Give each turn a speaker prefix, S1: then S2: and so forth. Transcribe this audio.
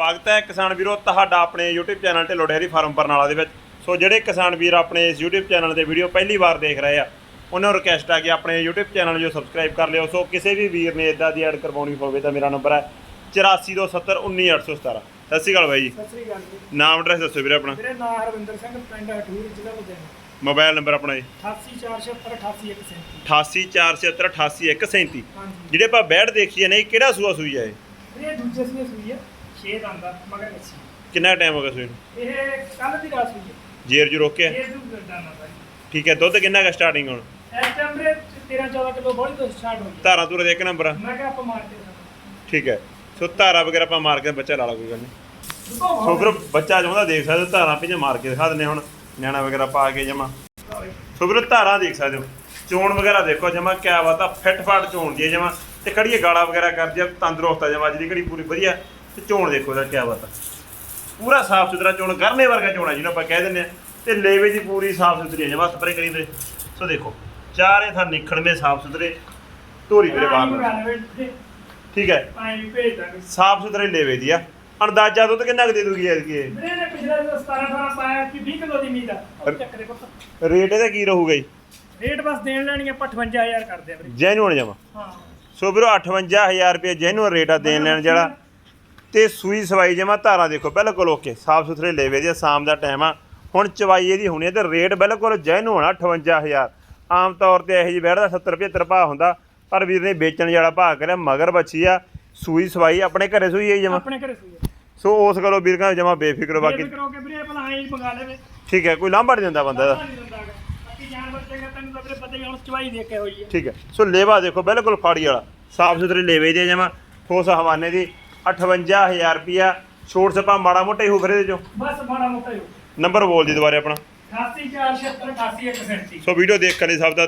S1: ਸਵਾਗਤ ਹੈ ਕਿਸਾਨ ਵੀਰੋ ਤੁਹਾਡਾ ਆਪਣੇ YouTube channel Dhillon dairy farm Barnala ਦੇ ਵਿੱਚ। ਸੋ ਜਿਹੜੇ ਕਿਸਾਨ ਵੀਰ ਆਪਣੇ ਇਸ YouTube ਚੈਨਲ ਤੇ ਵੀਡੀਓ ਪਹਿਲੀ ਵਾਰ ਦੇਖ ਰਹੇ ਆ ਉਹਨਾਂ ਨੂੰ ਰਿਕਵੈਸਟ ਆ ਕਿ ਆਪਣੇ YouTube ਚੈਨਲ ਨੂੰ ਸਬਸਕ੍ਰਾਈਬ ਕਰ ਲਿਓ। ਸੋ ਕਿਸੇ ਵੀ ਵੀਰ ਨੇ ਇਦਾਂ ਦੀ ਐਡ ਕਰਵਾਉਣੀ ਹੋਵੇ ਤਾਂ ਮੇਰਾ ਨੰਬਰ ਹੈ 8427191817 ਸਤਿ ਸ਼੍ਰੀ ਅਕਾਲ ਬਾਈ ਜੀ।
S2: ਸਤਿ ਸ੍ਰੀ ਅਕਾਲ ਜੀ।
S1: ਨਾਮ ਐਡਰੈਸ ਦੱਸੋ ਵੀਰੇ ਆਪਣਾ।
S2: ਮੇਰੇ ਨਾਮ ਹਰਵਿੰਦਰ ਸਿੰਘ ਪਿੰਡ ਹਟੂਰ ਜ਼ਿਲ੍ਹਾ ਲੁਧਿਆਣਾ।
S1: ਮੋਬਾਈਲ ਨੰਬਰ ਆਪਣਾ ਜੀ।
S2: 88476
S1: 8847888137
S2: ਹਾਂਜੀ।
S1: ਜਿਹੜੇ ਆਪਾਂ ਬੈਡ ਦੇਖੀਏ ਨੇ ਕਿਹੜਾ ਸੂਆ ਸੂਈ ਹੈ ਇਹ?
S2: ਇਹ ਦੂਜੇ ਸੂਏ ਸੂਈ ਹੈ 6 ਦੰਦ ਦਾ ਮਗਰ ਅੱਛੀ
S1: ਕਿੰਨਾ ਟਾਈਮ ਹੋ ਗਿਆ ਸੂਈ ਨੂੰ?
S2: ਇਹ ਕੱਲ ਦੀ ਰਾਤ ਸੂਈ ਹੈ।
S1: ਜੇਰ ਜੂ ਰੋਕਿਆ
S2: ਇਹ ਦੂ ਦੰਦ ਦਾ
S1: ਠੀਕ ਹੈ ਦੁੱਧ ਕਿੰਨਾ ਕਾ ਸਟਾਰਟਿੰਗ ਹੁਣ?
S2: ਇਸ ਟਾਈਮ ਦੇ 13 14 ਕਿਲੋ ਬੋਲੀ ਤੋਂ ਸਟਾਰਟ ਹੋ ਗਈ
S1: ਧਾਰਾਂ ਤੂਰ ਦੇ ਇੱਕ ਨੰਬਰ ਆ।
S2: ਮੈਂ ਕਿਹਾ ਆਪਾਂ ਮਾਰ ਕੇ।
S1: ਠੀਕ ਹੈ। ਸੋ ਧਾਰਾ ਵਗੈਰਾ ਆਪਾਂ ਮਾਰ ਕੇ ਬੱਚਾ ਲਾ ਲਾ ਕੋਈ ਗੱਲ ਨਹੀਂ। ਸੋ ਫਿਰ ਬੱਚਾ ਚਾਹੁੰਦਾ ਦੇਖ ਸਕਦੇ ਹੋ ਧਾਰਾਂ ਪਿੱਛੇ ਮਾਰ ਕੇ ਦਿਖਾ ਦਿੰਦੇ ਹੁਣ। ਨਿਆਣਾ ਵਗੈਰਾ ਪਾ ਕੇ ਜਮਾ। ਸੋ ਫਿਰ ਧਾਰਾਂ ਦੇਖ ਸਕਦੇ ਹੋ। ਚੋਣ ਵਗੈਰਾ ਦੇਖੋ ਜਮਾ ਕਿਆ ਬਾਤ ਆ ਫਿੱਟ ਫਾਟ ਚੋਣ ਦੀ ਜਮਾ। ਤੇ ਖੜੀਏ ਗਾਲਾ ਵਗੈਰਾ ਕਰਦੀ ਆ ਤੰਦਰੁਸਤ ਆ ਜਮਾ ਅੱਜ ਦੀ ਘੜੀ ਪੂਰੀ ਵਧੀਆ। ਤੇ ਚੋਣ ਦੇਖੋ ਇਹਦਾ ਕਿਆ ਬਾਤ ਆ। ਪੂਰਾ ਸਾਫ਼ ਸੁਥਰਾ ਚੋਣ ਗਰਨੇ ਵਰਗਾ ਚੋਣਾ ਜਿਹਨੂੰ ਆਪਾਂ ਕਹਿ ਦਿੰਦੇ ਆ। ਤੇ ਲੇਵੇ ਦੀ ਪੂਰੀ ਸਾਫ਼ ਸੁਥਰੀ ਹੈ ਜਮਾ ਸਪਰੇ ਕਰੀ ਵੀਰੇ ਸੋ ਦੇਖੋ ਚਾਰੇ ਥਾਂ ਨਿਖੜਵੇਂ ਸਾਫ਼ ਸੁਥਰੇ ਧੋਰੀ ਵੀਰੇ ਬਾਹਰ ਨੂੰ। ਠੀਕ ਹੈ।
S2: ਪਾਣੀ ਵੀ ਭੇਜ ਦਾਂਗੇ
S1: ਸਾਫ਼ ਸੁਥਰੇ ਲੇਵੇ ਦੀ ਆ। ਅੰਦਾਜ਼ਾ ਦੁੱਧ ਕਿੰਨਾ ਕੁ ਦੇ ਦੂਗੀ ਐਤਕੀ ਇਹ?
S2: ਵੀਰੇ ਨੇ ਪਿਛਲੇ 17 18 ਪਾਇਆ ਕਿ 20 ਕਿਲੋ ਦੀ ਉਮੀਦ ਆ ਉਹ ਪੁੱਤ
S1: ਰੇਟ ਇਹਦਾ ਕੀ ਰਹੂਗਾ ਜੀ?
S2: ਰੇਟ ਬਸ ਦੇਣ ਲੈਣੀ ਆਪਾਂ 58000 ਕਰਦੇ ਆ ਵੀਰੇ।
S1: ਜੈਨੂਅਨ ਜਮਾ।
S2: ਹਾਂ।
S1: ਸੋ ਵੀਰੋ 58000 ਰੁਪਏ ਜੈਨੂਅਨ ਰੇਟ ਆ ਦੇਣ ਲੈਣ ਜਿਹੜਾ ਤੇ ਸੂਈ ਸਵਾਈ ਜਮਾ ਧਾਰਾਂ ਦੇਖੋ ਬਿਲਕੁਲ ਓਕੇ ਸਾਫ਼ ਸੁਥਰੇ ਲੇਵੇ ਦੀ ਆ, ਸ਼ਾਮ ਦਾ ਟਾਈਮ ਆ। ਹੁਣ ਚਵਾਈ ਇਹਦੀ ਹੋਣੀ ਹੈ ਤੇ ਰੇਟ ਬਿਲਕੁਲ ਜੈਨੂਅਨ ਆ 58000 ਆਮ ਤੌਰ ਤੇ ਇਹੋ ਜਿਹੀ ਬੈੜ ਦਾ 70 75 ਭਾਅ ਹੁੰਦਾ ਪਰ ਵੀਰ ਨੇ ਵੇਚਣ ਜਿਹੜਾ ਭਾਅ ਕਰਿਆ ਮਗਰ ਬੱਚੀ ਆ ਸੂਈ ਸਵਾਈ ਆਪਣੇ ਘਰੇ ਸੂਈ ਹੈ ਜਮਾ?
S2: ਆਪਣੇ ਘਰੇ ਸੂਈ ਆ।
S1: ਸੋ ਉਸ ਗੱਲੋਂ ਵੀਰ ਕਹਿੰਦਾ ਜਮਾ ਬੇਫਿਕਰ ਬਾਕੀ।
S2: ਬੇਫਿਕਰ ਹੋ ਕੇ ਵੀਰੇ ਭਲਾ ਐਂ ਹੀ ਮੰਗਾ ਲੈਵੇ।
S1: ਠੀਕ ਹੈ ਕੋਈ ਲਾਂਭਾ ਨਹੀਂ ਦਿੰਦਾ ਬੰਦਾ ਦਾ
S2: ਹੀ ਹੁਣ ਕੇ ਹੈ
S1: ਠੀਕ ਹੈ ਸੋ ਲੇਵਾ ਦੇਖੋ ਬਿਲਕੁਲ ਫਾੜੀ ਵਾਲਾ ਸਾਫ਼ ਸੁਥਰੇ ਲੇਵੇ ਦੇ ਜਮਾ ਠੋਸ ਹਵਾਨੇ ਦੀ। 58000 ਰੁਪਿਆ ਛੋਟ ਸਪਾ ਮਾੜਾ ਮੋਟਾ ਹੀ ਹੋ ਫਿਰ ਇਹਦੇ ਚੋਂ।
S2: ਬਸ ਮਾੜਾ ਮੋਟਾ ਹੀ
S1: ਨੰਬਰ ਬੋਲ ਦੀ ਦੁਬਾਰੇ ਆਪਣਾ।
S2: 88 476 88 137
S1: ਸੋ ਵੀਡੀਓ ਦੇਖ ਕੇ ਸਭ ਦਾ